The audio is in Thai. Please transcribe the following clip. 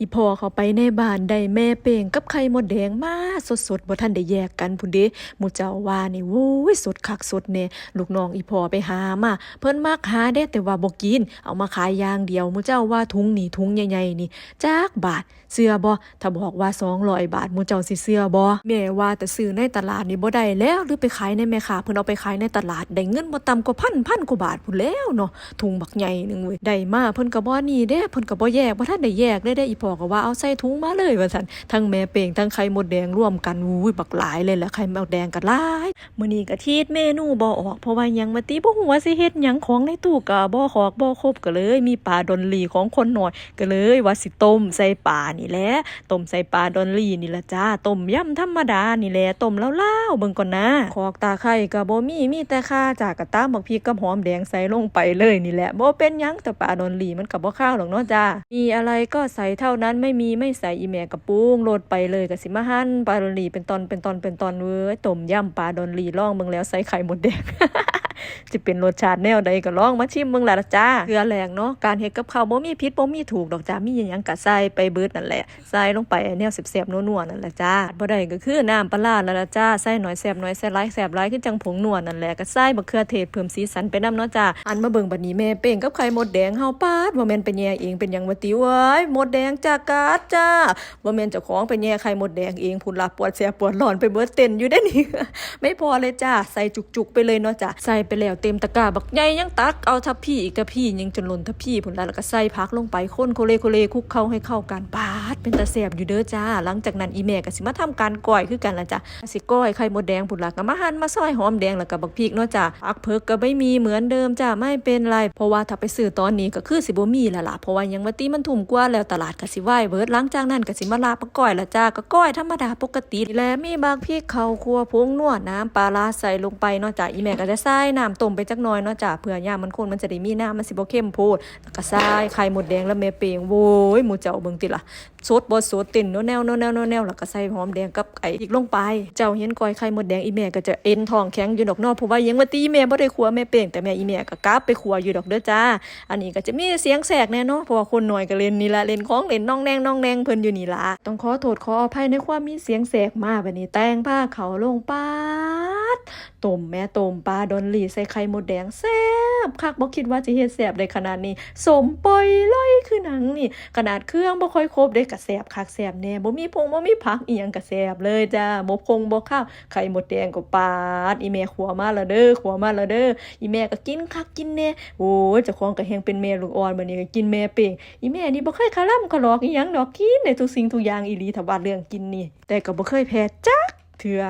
อีพอเขาไปในบ้านได้แม่เป่งกับไข่มดแดงมาสดๆบ่ทันได้แยกกันพุ่นเด้หมู่เจ้าว่านี่โว้ยสดคักสดแน่ลูกน้องอีพอไปหามาเพิ่นมักหาได้แต่ว่าบ่กิน เอามาขายอย่างเดียวหมู่เจ้าว่าถุงนี่ถุงใหญ่ๆนี่จักบาทเสื้อบ่ถ้าบอกว่า200บาทหมู่เจ้าสิเสื้อบ่แม่ว่าแต่ซื้อในตลาดนี่บ่ได้แล้วหรือไปขายในแม่ค้าเพิ่นเอาไปขายในตลาดได้เงินบ่ต่ำกว่าพันพันกว่าบาทพุ่นแล้วเนาะถุงบักใหญ่นึงเว้ยได้มาเพิ่นก็บ่นี่เด้เพิ่นก็บ่แยกบ่ทันได้แยกได้ได้อีพออก็ว่าเอาใส่ถุงมาเลยว่าซั่นทั้งแม่เป่งทั้งไข่มดแดงร่วมกันอุ้ยบักหลายเลยแหละไข่มดแดงก็หลายมื้อนี้ก็ทีดเมนูบ่ออกเพราะว่ายังมาติบ่ฮู้ว่าสิเฮ็ดหยังของในตู้ก็บ่ขอกบ่ครบก็เลย มีปลาดอนลีของคนหน่อยก็เลยว่าสิต้มใส่ปลานี่แหละต้มใส่ปลาดอนลีนี่ล่ะจ้าต้มยำธรรมดานี่แหละต้มแลาวๆเบิ่งก่อนนะขอกตาไข่ก็บ่มีมีแต่ข่าจากกระตามบักพริกกับหอมแดงใส่ลงไปเลยนี่แหละบ่เป็นหยังแต่ปลาดอนลีมันก็บ่ข้าวหรอกเนาะจ้ามีอะไรก็ใส่เท่านั้นไม่มีไม่ใส่อีแม่กระปุงโหลดไปเลยกับสิมาหั่นปลาดอนลีเป็นตอนเป็นตอนเป็นตอนเว้ยต้มยำปลาดอนลีล่องเบิ่งแล้วใส่ไข่หมดแดง จะเป็นรสชาติแนวใดก็ลองมาชิมเบิ่งละล่ะจ้าเกลือแรงเนาะการเฮ็ดกับข้าวบ่มีผิดบ่มีถูกดอกจ้ามีหยังก็ใส่ไปเบิดนั่นแหละใส่ลงไปแนวแซ่บๆนัวๆนั่นแหละจ้าบ่ได้ก็คือน้ำปลาร้านั่นล่ะจ้าใส่หน่อยแซ่บหน่อยใส่หลายแซ่บหลายคือจังผงนัวนั่นแหละก็ใส่มะเขือเทศเพิ่มสีสันไปนํเนาะจ้าอันมาเบิ่งบัดนี้แม่เป้งกับไข่มดแดงเฮาปาดบ่แม่นไปแย่เองเป็นหยังว่าติเว้ยมดแดงจากกาดจ้าบ่แม่นเจ้าของไปแย่ไข่มดแดงเองพุ่นละปวดแสบปวดร้อนไปเบิดเต้นอยู่เด้นี่ไม่พอเลยจ้าใส่จุกๆไปเลยเนาะจ้าใส่ไปแล้วเต็มตะกร้าบักใหญ่ยังตักเอาทัพพี่อีกกะพี่ยังจนล้นทัพพี่พุ่นลแล้วก็ใส่พักลงไปคนโคเลโคเลคุกเข้าให้เข้ากันปาดเป็นตาแสบอยู่เด้อจ้า หลังจากนั้นอีแม่ก็สิมาทำการก้อยคือกันละจ้าสิก้อยไข่มดแดงพุ่นละก็มาหั่นมาซอยหอมแดงแล้วก็บักพริกเนาะจ้าผักเพิกก็ไม่มีเหมือนเดิมจ้าไม่เป็นไรเพราะว่าถ้าไปซื้อตอนนี้ก็คือสิบ่มีแล้วล่ะเพราะว่ายังว่าตีมันทุ่มกว่าแล้วตลาดก็สิไหวเบิดหลังจากนั้นก็สิมาลาบมาก้อยละจ้าก็ก้อยธรรมดาปกติ และมีบางพริกข้าวคั่วผงนวดน้ำปลาร้าใส่ลงไปเนาะจ้าอีแม่ก็จะใส่นน้ำต้มไปจักน่อยเนาะจ้าเพื่อยามมันข้นมันจะได้มีน้ำมันสิบ่เข้มโพดแล้วก็ใส่ไข่หมดแดงแล้วแม่เปงโว้ยหมูเจ้าเบิ่งติล่ะสดบ่สดติ่นโนแนวโนแนวโนแนวแล้วก็ใส่หอมแดงกับไก่อีกลงไป เจ้าเห็นก้อยไข่หมดแดงอีแม่ก็จะเอ็นทองแข็งอยู่ดอกนอกเพราะว่ายังว่าตีแม่บ่ได้ขัวแม่เป่งแต่แม่อีแม่ก็กลับไปขัวอยู่ดอกเด้อจ้า อันนี้ก็จะมีเสียงแสกแน่เนาะเพราะว่าคนหน่อยก็เล่นนี่ละเล่นของเล่นน้องแนงน้องแนงเพิ่นอยู่นี่ละต้องขอโทษขออภัยในความมีเสียงแสกมาบัดนี้แต่งผ้าเขาลงปาด ต้มแม่ต้มปลาดอนหลีใส่ไข่มดแดงแซ่บคักบ่คิดว่าสิเฮ็ดแซ่บได้ขนาดนี้สมปล่อยเลยคือหนังนี่ขนาดเครื่องบ่ค่อยครบได้ก็แซ่บคักแซ่บแน่บ่มีพงบ่มีผักอีหยังก็แซ่บเลยจ้าบ่คงบ่ข้าวไข่มดแดงก็ปาดอีแม่ขัวมาแล้วเด้อขัวมาแล้วเด้ออีแม่ก็กินคักกินแน่โอ้ยเจ้าของก็แฮงเป็นแม่ลูกอ่อนบัดนี้ก็กินแม่เป่งอีแม่นี่บ่เคยคาร่ำคาหลอกอีหยังดอกกินได้ทุกสิ่งทุกอย่างอีหลีถ้าว่าเรื่องกินนี่ แต่ก็บ่เคยแพ้จักเถื่อ